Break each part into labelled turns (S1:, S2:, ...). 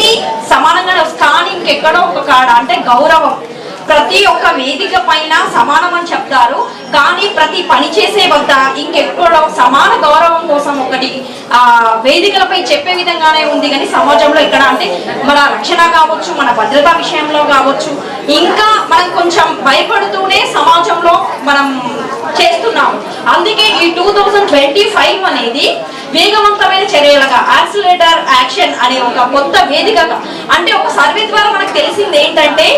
S1: అన్ని సమానంగానే కానీ ఇంకెక్కడో ఒక కాడ అంటే గౌరవం. ప్రతి ఒక్క వేదిక పైన సమానం అని చెప్తారు. కానీ ప్రతి పని చేసే వద్ద ఇంకెక్కడో సమాన గౌరవం కోసం ఒకటి ఆ వేదికలపై చెప్పే విధంగానే ఉంది. కానీ సమాజంలో ఇక్కడ అంటే మన రక్షణ కావచ్చు మన భద్రతా విషయంలో కావచ్చు. ఇంకా మనం కొంచెం భయపడుతూనే సమాజంలో మనం చేస్తున్నాం అందుకే ఈ టూ థౌజండ్ ట్వంటీ ఫైవ్ అనేది వేగవంతమైన చర్యలుగా యాక్సిలేటర్ యాక్షన్ అనే ఒక కొత్త వేదికగా. అంటే ఒక సర్వే ద్వారా మనకు తెలిసింది ఏంటంటే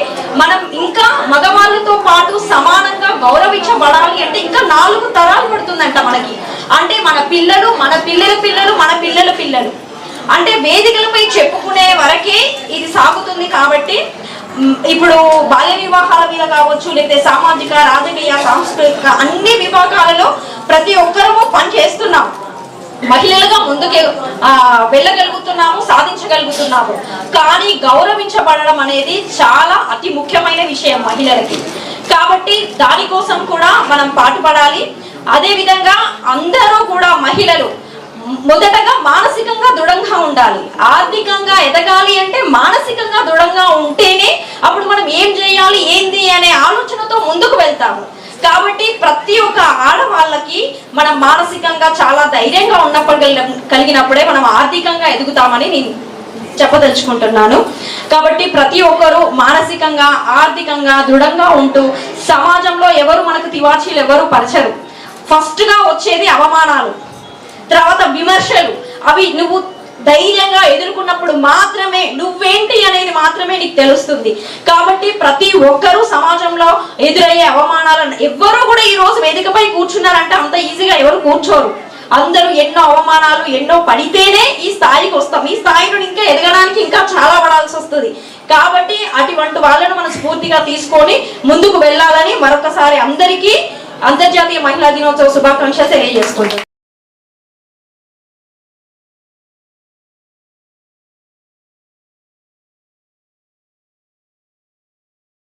S1: మనం ఇంకా మగవాళ్ళతో పాటు సమానంగా గౌరవించబడాలి అంటే ఇంకా నాలుగు తరాలు పడుతుందంట మనకి. అంటే మన పిల్లలు మన పిల్లల పిల్లలు మన పిల్లలు అంటే వేదికలపై చెప్పుకునే వరకే ఇది సాగుతుంది కాబట్టి ఇప్పుడు బాల్య వివాహాల మీద కావచ్చు లేకపోతే సామాజిక రాజకీయ సాంస్కృతిక అన్ని విభాగాలలో ప్రతి ఒక్కరము పని చేస్తున్నాం మహిళలుగా ముందుకే ఆ, వెళ్ళగలుగుతున్నాము సాధించగలుగుతున్నాము. కానీ గౌరవించబడడం అనేది చాలా అతి ముఖ్యమైన విషయం మహిళలకి. కాబట్టి దానికోసం కూడా మనం పాటుపడాలి. అదేవిధంగా అందరూ కూడా మహిళలు మొదటగా మానసికంగా దృఢంగా ఉండాలి. ఆర్థికంగా ఎదగాలి అంటే మానసికంగా దృఢంగా ఉంటేనే అప్పుడు మనం ఏం చేయాలి ఏంది అనే ఆలోచనతో ముందుకు వెళ్తాము. కాబట్టి ప్రతి ఒక్క ఆడవాళ్ళకి మనం మానసికంగా చాలా ధైర్యంగా ఉన్నప్పుడు కలిగినప్పుడే మనం ఆర్థికంగా ఎదుగుతామని నేను చెప్పదలుచుకుంటున్నాను. కాబట్టి ప్రతి ఒక్కరూ మానసికంగా ఆర్థికంగా దృఢంగా ఉంటూ సమాజంలో ఎవరు మనకు తివాచీలు ఎవరు పరచరు. ఫస్ట్గా వచ్చేది అవమానాలు తర్వాత విమర్శలు. అవి నువ్వు ధైర్యంగా ఎదుర్కొన్నప్పుడు మాత్రమే నువ్వేంటి అనేది మాత్రమే నీకు తెలుస్తుంది. కాబట్టి ప్రతి ఒక్కరూ సమాజంలో ఎదురయ్యే అవమానాలను ఎవ్వరూ కూడా ఈ రోజు వేదికపై కూర్చున్నారంటే అంత ఈజీగా ఎవరు కూర్చోరు. అందరూ ఎన్నో అవమానాలు ఎన్నో పడితేనే ఈ స్థాయికి వస్తాం. ఈ స్థాయి నుండి ఇంకా ఎదగడానికి ఇంకా చాలా పడాల్సి వస్తుంది. కాబట్టి అటువంటి వాళ్ళను మనం స్ఫూర్తిగా తీసుకొని ముందుకు వెళ్ళాలని మరొకసారి అందరికీ అంతర్జాతీయ మహిళా దినోత్సవ శుభాకాంక్షలు తెలియజేసుకుంటాం